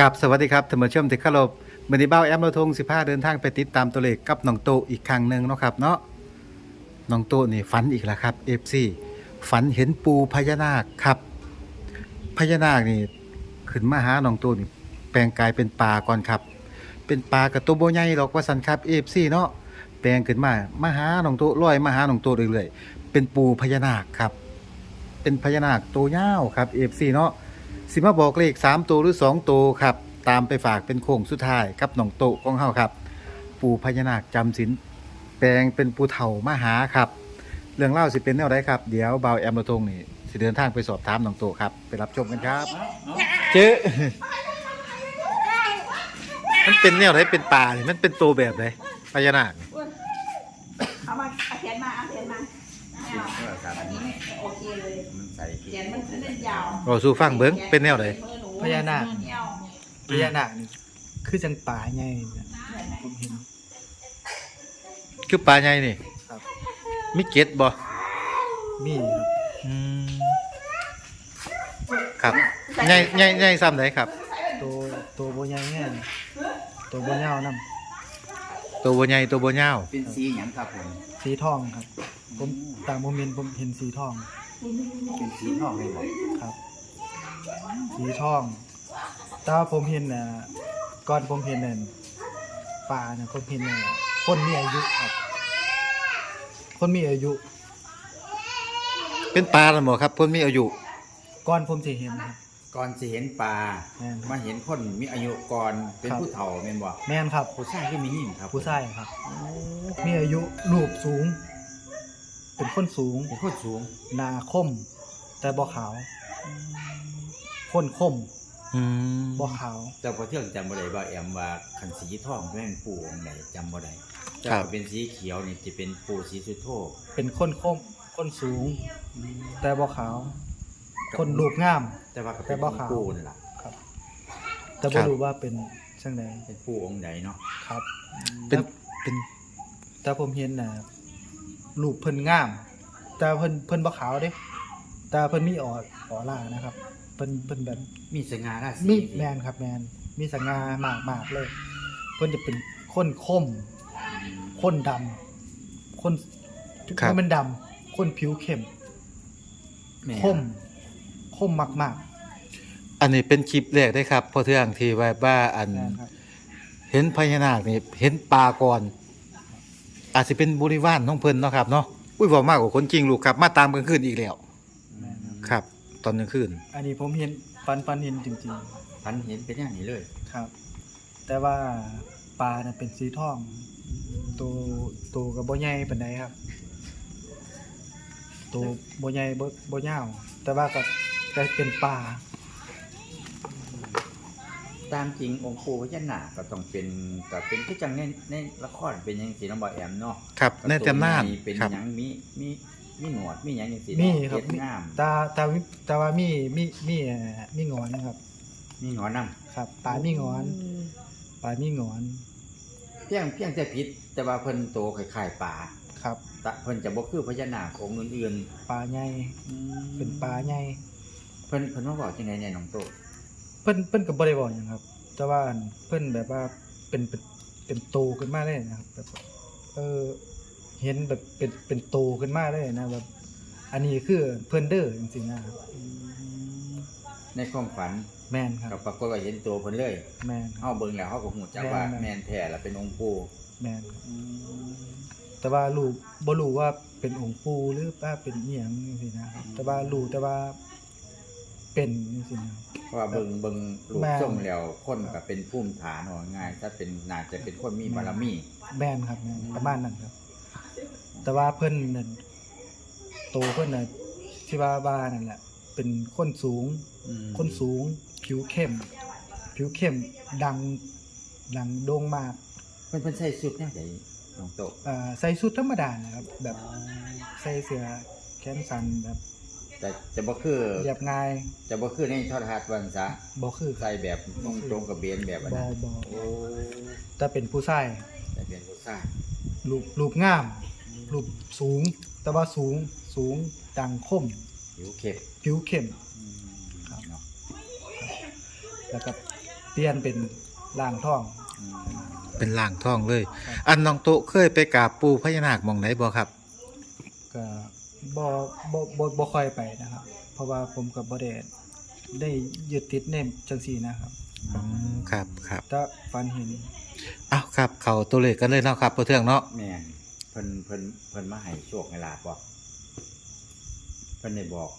กับสวัสดีครับท่านผู้ชมที่เคารพมื้อนี้เบ้าแอมเราทง15เดินทางไปติดตามตัวเลขกับน้องโตอีกครั้งหนึ่งเนาะครับเนาะน้องโตนี่ฝันอีกแล้วครับเอฟซีฝันเห็นปูพญานาคครับพญานาคนี่ขึ้นมาหาน้องโตนี่แปลงกายเป็นปลาก่อนครับ เป็นปลากระตัวบ่ใหญ่หรอกว่าสันครับเอฟซีเนาะแปลงขึ้นมามาหาน้องโตลอยมาหาน้องโตเรื่อยๆเป็นปูพญานาคครับ เป็นพญานาคตัวยาวครับเอฟซีเนาะ สิมาบอกเลข 3 ตัวหรือ 2 ตัวครับ ตามไปฝากเป็นโค้งสุดท้ายครับน้องโตของเฮาครับ ปู่พญานาคจำศีลแปลงเป็นปูเฒ่ามาหาครับ เรื่องเล่าสิเป็นแนวใดครับ เดี๋ยวบ่าวแอมระทงนี่สิเดินทางไปสอบถามน้องโตครับ ไปรับชมกันครับ เจ๊มันเป็นแนวไหนเป็นป่านี่มันเป็นตัวแบบไหนพญานาคนี่เอามาเอาเขียนมาเอาเขียนมาไม่เอา เล่นยาวรอสู่ฟังเบิ่งเป็นแนวไหนพญานาคเที่ยวพญานาคนี่คือจังป่าไงเนี่ยผมเห็นคือป่าใหญ่นี่ครับมีเกล็ดบ่มีครับอืมครับใหญ่ใหญ่ใหญ่ซ้ำไหนครับ ตัวตัวโบใหญ่แง่ตัวโบยาวนํตัวบ่ใหญ่ตัวบ่ยาวเป็นสีหยังครับผมสีทองครับ ผมตามผมเห็นผมเห็นสีทอง เป็นสีทองเลยบอกครับ สีทอง แต่ว่าผมเห็นน่ะก่อนผมเห็นนั่นป่าน่ะผมเห็นน่ะคนมีอายุครับ คนมีอายุ เป็นปลาแล้วบ่ครับเพิ่นมีอายุก่อนผมสิเห็นครับ ก่อนสิเห็นปลา แม่นมาเห็นคนมีอายุก่อนเป็นครับ ผู้เฒ่าแม่นบ่แม่นครับ ผู้ชายที่มียิ่งครับผู้ชายครับ มีอายุรูปสูง เป็นคนสูง เป็นคนสูงหนาคม แต่บ่ขาวคนคมอืมบ่ขาวเจ้าพอเที่ยงจำบ่ได้ว่าแอมว่าคันสีทองแม่นปู่องค์ไหนจำบ่ได้เจ้าเป็นสีเขียวนี่จะเป็นปู่สีสุโธเป็นคนคม คนสูง แต่บ่ขาว คนรูปงาม แต่ว่าก็แต่เป็นบ่องขาวค์ปู่นั่นล่ะครับ แต่บ่รู้ว่าเป็นจังไดเป็นปู่องค์ไหนเนาะครับเป็น เป็น แต่ผมเห็นน่ะ รูปเพิ่นงาม แต่เพิ่นเพิ่นบ่ขาวเด้แต่เพิ่นมีออออร่านะครับ เพิ่นเพิ่นแบบมีสง่าราศีมีแมนครับแมนมีสง่ามากมากๆเลย เพิ่นจะเป็นคนคมคนดำคนเพิ่นเป็นดำคนผิวเข้มแม่คมคมมากอันนี้เป็นคลิปแรกได้ครับพอเทื่องที่ว่าว่าอัน ๆแม่นครับ เห็นพญานาคนี่เห็นปลาก่อน อาจสิเป็นบริวารของเพิ่นเนาะครับเนาะอุ้ยเว้ามากกว่าคนจริงลูกครับ มาตามกลางคืนอีกแล้วแม่นครับครับ ตอนกลางคืนอันนี้ผมเห็นฟันฟันเห็นจริงพันเห็นเป็นอย่างนี้เลยๆ ครับ แต่ว่าปลาน่ะเป็นสีทองตัวตัวก็บ่ใหญ่ปานใดครับตัวบ่ใหญ่บ่บ่ยาวแต่ว่าก็ก็เป็นปลา ตามจริงองค์ปู่พญานาคก็ต้องเป็นก็เป็นคือจังในในละครเป็นอย่างสีน้องบ่แอมเนาะครับในตำนานเป็นครับ หยังมีมีมีหนวดมีหยังจังซี่มีเนาะครับเฮ็ดมีงามตาตาวิตาว่ามีมีมีเอ่อมีงอนครับ มีหงอนนำครับปลามีงอนปลามีงอนเพียงเพียงแต่ผิดแต่ว่าเพิ่นโตคล้ายๆป่าครับแตะเพิ่นจะบ่คือพญานาคองค์อื่นปลาใหญ่ๆเป็นปลาใหญ่เพิ่นเพิ่นมาบอกจังได๋เนี่ยน้องโต เพิ่นเพิ่นก็บ่ได้บอกหยังครับ แต่ว่าอันเพิ่นแบบว่าเป็นเป็นเป็นโตขึ้นมาเลยนะครับแบบเออเห็นแบบเป็นเป็นโตขึ้นมาเลยนะแบบอันนี้คือเพิ่นเด้อจริงๆนะครับในความฝันแม่นคก็รับปรากฏว่าเห็นตัวเพิ่นเลยแม่นคเฮารับเบิ่งแล้วเฮาก็ฮู้จักว่าแม่นๆแม่นแท้และเป็นองค์ปู่แม่นครับแต่ว่ารู้บ่รู้ว่าเป็นองค์ปู่หรือว่าเป็นอีหยังจังซี่นะครับแต่ว่ารู้แต่ว่าเป็นจังซี่นะครับ เพราะว่าเบิ่งเบิ่งรูปแม่น ทรงแล้วคนก็เป็นภูมิฐานว่าง่ายถ้าเป็นน่าจะเป็นคนมีบารมีแม่นครับแม่นประมาณนั้นครับ แต่ว่าเพิ่นนั่นโตเพิ่นน่ะที่ว่าบ้านั่นแหละเป็นคนสูง อืมคนสูงผิวเข้ม ผิวเข้มดังดังโด่งมากเพิ่นเพิ่นใส่ชุดแนวใดน้องโตอ่าใส่ชุดธรรมดานะครับ แบบใส่เสื้อแขนสั้นแบบ แต่จะบ่คือเรียบง่ายจะบ่คือในโทรทัศน์วันซะบ่คือใส่แบบตรงตรงกับเบนแบบอันบ่นั้นบ่โอ้แต่เป็นผู้ชายแต่เป็นผู้ชายรูปรูปงามรูปสูง แต่ว่าสูงสูงดังคม ผิวเข้มผิวเข้ม ครับ เนาะแล้วก็ปปลี่ยนเป็นล่างท่อง อืมเป็นล่างทองเลยครับอันน้องโตเคยไปกราบปูพญานาคหมองไหนบ่ครับ ก็ บ่บ่บ่บ่ค่อยไปนะครับ เพราะว่าผมกับบ่ได้ได้ยึดติดเนมจังซี่นะครับ อืมครับครับถ้าฝันเห็นอ้าวครับ เข้าตัวเลขกันเลยเนาะครับพ่อเทืองเนาะแม่นเพิ่นเพิ่นเพิ่นมาให้โชคให้ลาบบ่เพิ่นได้บอก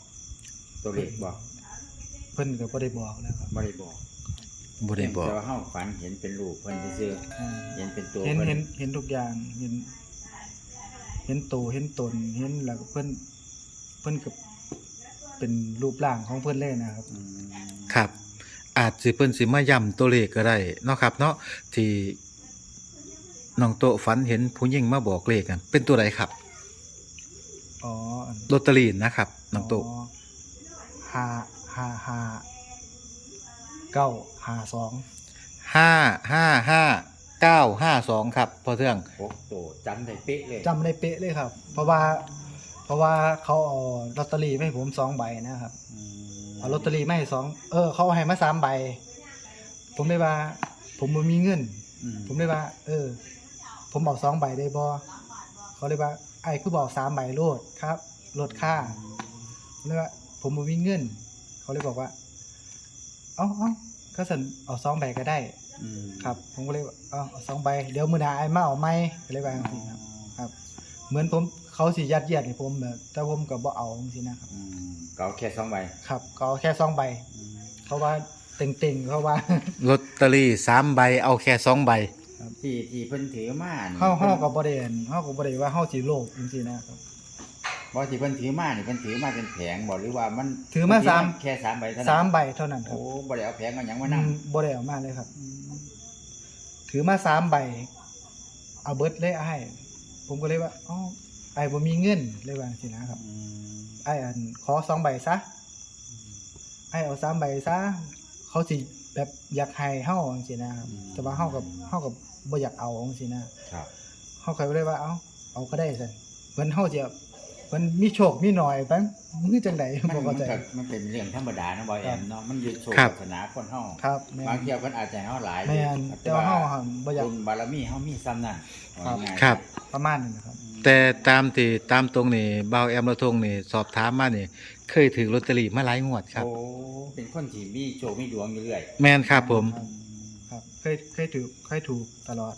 ตัวเลขบ่เพิ่นก็บ่ได้บอกแล้วครับบ่ได้บอกบ่ได้บอกแต่ว่าเฮาฝันเห็นเป็นรูปเพิ่นซื่ออ่าๆเห็นเป็นตัวเห็นเพิ่นเห็นเห็นทุกอย่างเห็น เห็นโตเห็นตนเห็นแล้วก็เพิ่นเพิ่นก็เป็นรูปร่างของเพิ่นเลยนะครับอืมครับ อาจสิเพิ่นสิมาย้ำตัวเลขก็ได้เนาะครับ เนาะที่น้องโตฝันเห็นผู้หญิงมาบอกเลขกันเป็นตัวใดครับอ๋ออันลอตเตอรี่นะครับน้องโตห้าห้าห้าเก้าห้าสองห้าห้าห้า เก้าห้าสองครับพ่อเทือง หกตัวจำได้เป๊ะเลยจำได้เป๊ะเลยครับ เพราะว่า เพราะว่าเขาเอาลอตเตอรี่มาให้ผมสองใบนะครับอืมเอาลอตเตอรี่มาให้สองเออเขาเอาให้มาสามใบ ผมได้ว่า ผมบ่มีเงิน อืมผมได้ว่า เออ ผมบอกสองใบได้บอเขาเลยว่า ไอ้คือบอกสามใบโลดครับลดค่าผมเลยว่า ผมบ่มีเงิน เขาเลยบอกว่า เอ้าเอ้าก็สันเอาสองใบก็ได้ อืมครับ ผมก็เลยว่าเอาเอาสองใบเดี๋ยวมือหนาไอ้มาเอาไหมก็เลยว่าจังซี่ครับครับ เหมือนผมเขาสิยัดเยียดให้ผมแบบแต่ผมก็บ่เอาจังซี่นะครับ อืมก็เอาแค่สองใบครับก็เอาแค่สองใบอืมเพราะว่าเต็งๆเพราะว่า ลอตเตอรี่สามใบเอาแค่สองใบ ที่ที่เพิ่นถือมานี่เฮาเฮาพิ่นก็บ่ได้อั่นเฮาก็บ่ได้ว่าเฮาสิโลภจังซี่นะครับ บ่ที่เพิ่นถือมานี่เพิ่นถือมาเป็นแผงบ่หรือว่ามันถือมาสาม แค่สามใบเท่านั้นสามใบเท่านั้นครัโอ้บบ่ได้เอาแผงเอาหยังมาอืนำมบ่ได้เอามาเลยครับ ถือมาสามใบ เอาเบิดเลยอ้ายผมก็เลยว่าอ๋อไอ้ายบ่มีเงินเลยว่าจังซี่นะครับอืมไอ้ายอันขอสองใบซะไอ้ายเอาสามใบซะเขาสิแบบอยากให้เฮาจังซี่นะครับ แต่ว่าเฮากับเฮากับบ่อยากเอาจังซี่นะครับ เฮาก็เลยว่าเอาเอาก็ได้ซั่นเหมือนเฮาจะ มันมีโชคมีหน่อยไปมือจังไดมันบ่มัเข้านใจ ก็มันเป็นเรื่องธรรมดานะบอยแอมเนาะมันอยู่โชคครับ ศาสนาคนเฮาครับแม่นบางเที่ยวเพิ่นอาจจะให้เฮาหลายแม่นแต่ว่าเฮาหั่นบ่อยาก บุญบารมีเฮามีซ้ำนั่นครับ ว่าง่ายๆครับ ประมาณนี้นะครับ แต่ตามที่ตามตรงนี่เบาแอมระทงนี่สอบถามมานี่เคยถือลอตเตอรี่มาหลายงวดครับ โอ้เป็นคนที่มีโชคมีดวงอยู่เรื่อยแม่นครับผม ครับเคยเคยถูกเคยถูกตลอด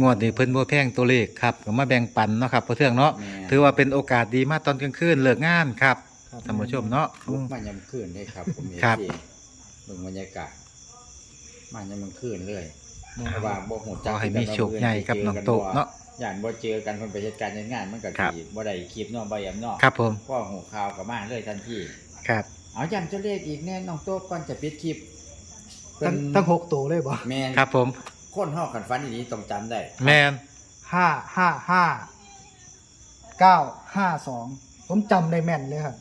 งวดนี้เพิ่นบ่แพงตัวเลขครับก็มาแบ่งปันเนาะครับพ่อเทืองเนาะแม่ ถือว่าเป็นโอกาสดีมากตอนกลางคืนเลิกงานครับครับท่านผู้ชมเนาะ ลุกมายามคืนได้ครับผมเห็นครับสิเบิ่งบรรยากาศมายามคืนเลยแม่เพราะว่าบ่ฮู้ขจักอให้มีโชคใหญ่กับน้องโตะเนาะ ย่านบ่เจอกันเพิ่นไปเฮ็ดการเฮ็ดงานมันก็ครับ สิบ่ได้คลิปเนาะบ่แอมเนาะครับผมพอหูข่าวก็มาเลยทันทีครับเอาย้ำตัวเลขอีกแน่น้องโต๊ะก่อนจะปิดคลิปเพิ่ทั้นงทั้งหกตัวเลยบ่แม่นครับผม คนเฮาคันฟันอีนี้ต้องจำได้ แม่นห้าห้าห้าเก้าห้าสองผมจำได้แม่นเลยครับ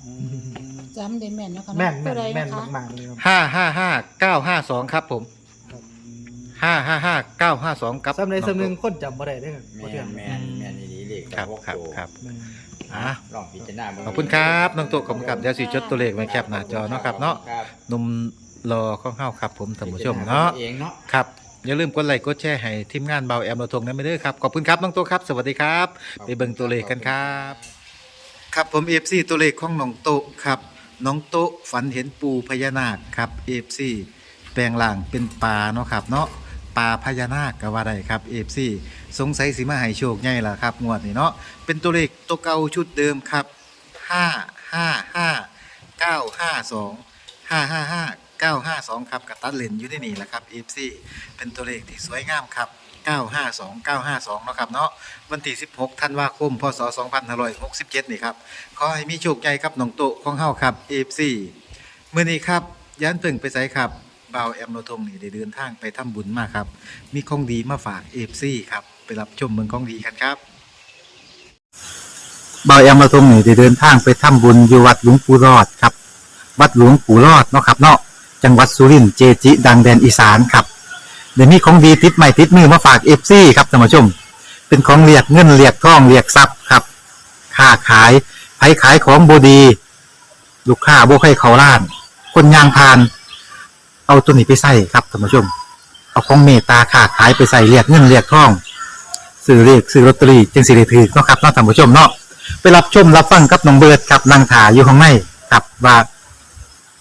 จำได้แม่นนะคะแม่นตัแม่วนใดแม่นนะคะมากๆเลยครับห้าห้าห้าเก้าห้าสองครับผมครับห้าห้าห้าเก้าห้าสองกับสำในองโต๊ะสำนึงคนจำบ่ได้เลยครับแม่บ่เที่ยนงแม่นแม่นอีนี้เลขครับหกครับตัวครับแม่นอะลองพิจารณาเงขอบคุณครับน้องโตะขอบคุณครับเดี๋ยวสิจดตัวเลขไว้แคปหน้าจอเนาะครับเนาะครับหนุ่มรอข้องเฮาครับ ผมท่านผู้ชมเนาะเองเนาะครับ อย่าลืมกดไลค์กดแชร์ให้ทีมงานเบาแอมเราทงนั้นไม่เด้อครับ ขอบคุณครับน้องโตครับ สวัสดีครับ ไปเบิ่งตัวเลขกันครับ ครับผม FC ตัวเลขของน้องโตะครับน้องโตะฝันเห็นปูพญานาคครับ FC แปลงร่างเป็นปลาเนาะครับ เนาะปลาพญานาคก็ว่าได้ครับ FC สงสัยสิมาให้โชคใหญ่ล่ะครับงวดนี้เนาะเป็นตัวเลขตัวเก่าชุดเดิมครับ 5 5 5 9 5 2 5 5 5 9 5 2 ครับกับตัดเลนอยู่ในนี่แหละครับ FC เป็นตัวเลขที่สวยงามครับ952 952เนาะครับเนาะวันที่ 16 ธันวาคม พศ 2567 นี่ครับ ขอให้มีโชคใหญ่ครับน้องโตของเฮาครับ FC มื้อนี้ครับย้านเพิ่งไปไสครับบ่าวแอมโนทงนี่ได้เดินทางไปทำบุญมาครับ มีของดีมาฝาก FC ครับ ไปรับชมเมืองของดีกันครับบ่าวแอมโนทงนี่ได้เดินทางไปทำบุญอยู่วัดหลวงปู่รอดครับ วัดหลวงปู่รอดเนาะครับเนาะ จังหวัดสุรินทร์เจจิ ดังแดนอีสานครับเดี๋ยวนี้ของดีติดใหม่ติดมือมาฝากเอฟซีครับท่านผู้ชม เป็นของเรียกเงินเรียกทองเรียกทรัพย์ครับค้าขายไผขายของบดี ลูกค้าโบ่ให้เขาล้าน คนยางพาน เอาตัวนี้ไปใส่ครับท่านผู้ชม เอาของเมตตาค้าขายไปใส่เรียกเงินเรียกทองซื้อเรียกซื้อลอตเตอรี่จึงสิได้ถือเนาะครับเนาะท่านผู้ชมเนาะไปรับชมรับฟังกับน้องเบิร์ดครับนางถาอยู่ข้างในครับว่า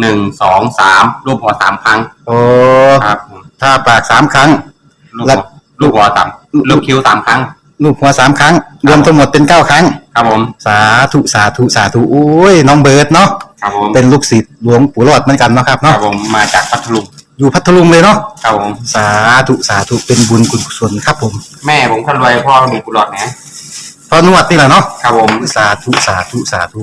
หนึ่งสองสามรูปหัวสามครั้งโอ้ครับผมถ้าปากสามครั้ง ลูกแล้หัววลูกหัวสามลูกคิ้วสามครั้ง ลูกหัวสามครั้ง รวมทั้งหมดเป็นเก้าครั้ง ครับผม สาธุสาธุสาธุโอ้ยน้องเบิร์ดเนาะครับผมเป็นลูกศิษย์หลวงปู่รอดเหมือนกันเนาะครับครัเนาะบผมมาจากพัทลุงอยู่พัทลุงเลยเนาะครับผม สาธุสาธุเป็นบุญกุศลครับผมแม่ผมคนรวยพ่อมีกุหลาบนะพอนวดนี่แหละเนาะครับผม สาธุสาธุสาธุ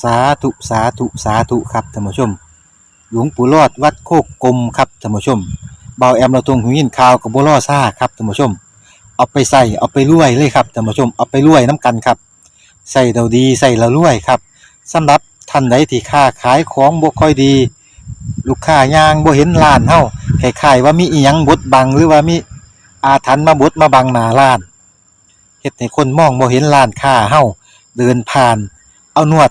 สาธุสาธุสาธุครับท่านผู้ชม หลวงปู่รอดวัดโคกกลมครับท่านผู้ชมเบาแอมเราตรงหูยินข่าวกับบัวล่อซ่าครับท่านผู้ชม เอาไปใส่เอาไปรวยเลยครับท่านผู้ชมเอาไปรวยน้ำกันครับใส่เราดีใส่เรารวยครับสำหรับท่านใดที่ค้าขายของบ่ค่อยดี ลูกค้ายางบ่เห็นร้านเฮาคล้ายๆว่ามีอีหยังบดบังหรือว่ามีอาถรรพ์มาบดมาบังหน้าร้านเฮ็ดให้คนมองบ่เห็นร้านค้าเฮาเดินผ่าน เอานวด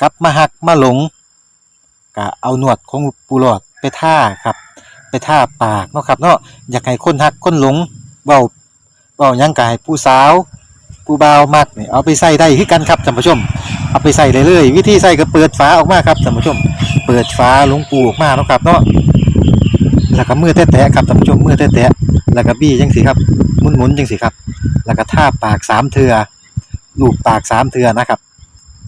กลับมาหักมาหลงก็เอาหนวดของปูหลอดไปท่าครับ ไปท่าปากเนาะครับเนาะอยากให้คนหักคนหลงเบาเบายังกายผู้สาวผู้บ่าวมักเนี่ยเอาไปใส่ได้คือกันครับท่านผู้ชม เอาไปใส่เลยเลยวิธีใส่ก็เปิดฝาออกมาครับท่านผู้ชม เปิดฝาหลวงปูออกมาเนาะครับเนาะแล้วก็มือแตะๆครับท่านผู้ชมมือแตะๆแล้วก็บี้จังสิครับหมุนๆจังสิครับ แล้วก็ท่าปากสามเทือลูบปากสามเทือนะครับ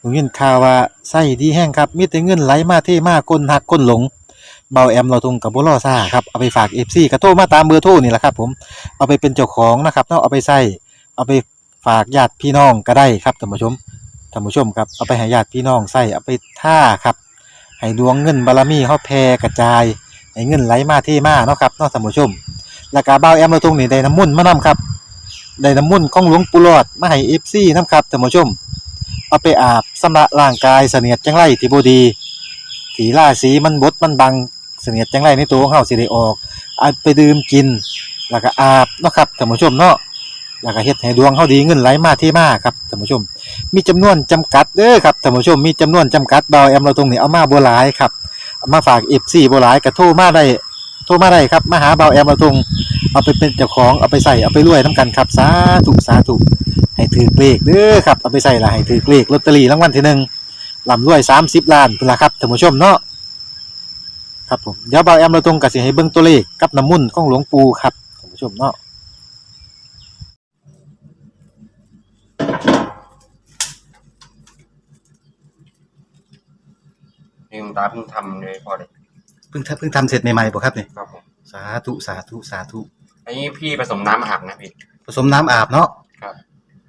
ผมยินข่าวว่าไส้ดีแห้งครับ มีแต่เงินไหลมาเทมาก้นหักก้นหลงเบาแอมเราทงกับบุรอซ่าครับเอาไปฝากเอฟซีกระโทรมาตามเบอร์โทรนี่แหละครับ ผมเอาไปเป็นเจ้าของนะครับเนาะเอาไปใส่เอาไปฝากญาติพี่น้องก็ได้ครับท่านผู้ชมท่านผู้ชมครับเอาไปให้ญาติพี่น้องใส่เอาไปท่าครับให้ดวงเงินบารมีเฮาแผ่กระจายให้เงินไหลมาเทมาเนาะครับเนาะท่านผู้ชมแล้วก็เบาแอมเราทงนี่ได้น้ำมุ่นมานํครับได้น้ำมุ่นของหลวงปู่หลอดมาให้เอฟซีนํครับท่านผู้ชม เอาไปอาบสำระร่างกายเสนียดจังไรที่บดีถีล่าสีมันบดมันบังเสนียดจังไรในตัวของเฮาสิได้ออกเอาไปดื่มกิน แล้วก็อาบเนาะครับท่านผู้ชมเนาะแล้วก็เฮ็ดให้ดวงเฮาดีเงินไหลมาเทมาครับท่านผู้ชม มีจำนวนจำกัดเด้อครับท่านผู้ชมมีจำนวนจำกัดเบาแอมเราตรงนี้เอามาบ่หลายครับเอามาฝาก FC บ่หลายก็โทรมาได้โทรมาได้ครับมาหาเบาแอมเราตรงเอาไปเป็นเจ้าของเอาไปใส่เอาไปรวยนํกันครับสาธุสาธุ ให้ถือเลขเด้อครับเอาไปใส่ละให้ถือเลขลอตเตอรี่รางวัลที่หนึ่งลำรวย30ล้านพุ่นละครับท่านผู้ชมเนาะครับผมเดี๋ยวเบาแอมเราตรงก็สิให้เบิ่งตัวเลขกับน้ำมุ่นต์ของหลวงปู่ครับท่านผู้ชมเนาะลืมตาเพิ่งทำเลยพอเลยเพิ่งทำเพิ่งทำเสร็จใหม่ๆบ่ครับนี่ครับผมสาธุสาธุสาธุอันนี้พี่ผสมน้ำอาบนะพี่ผสมน้ำอาบเนาะครับ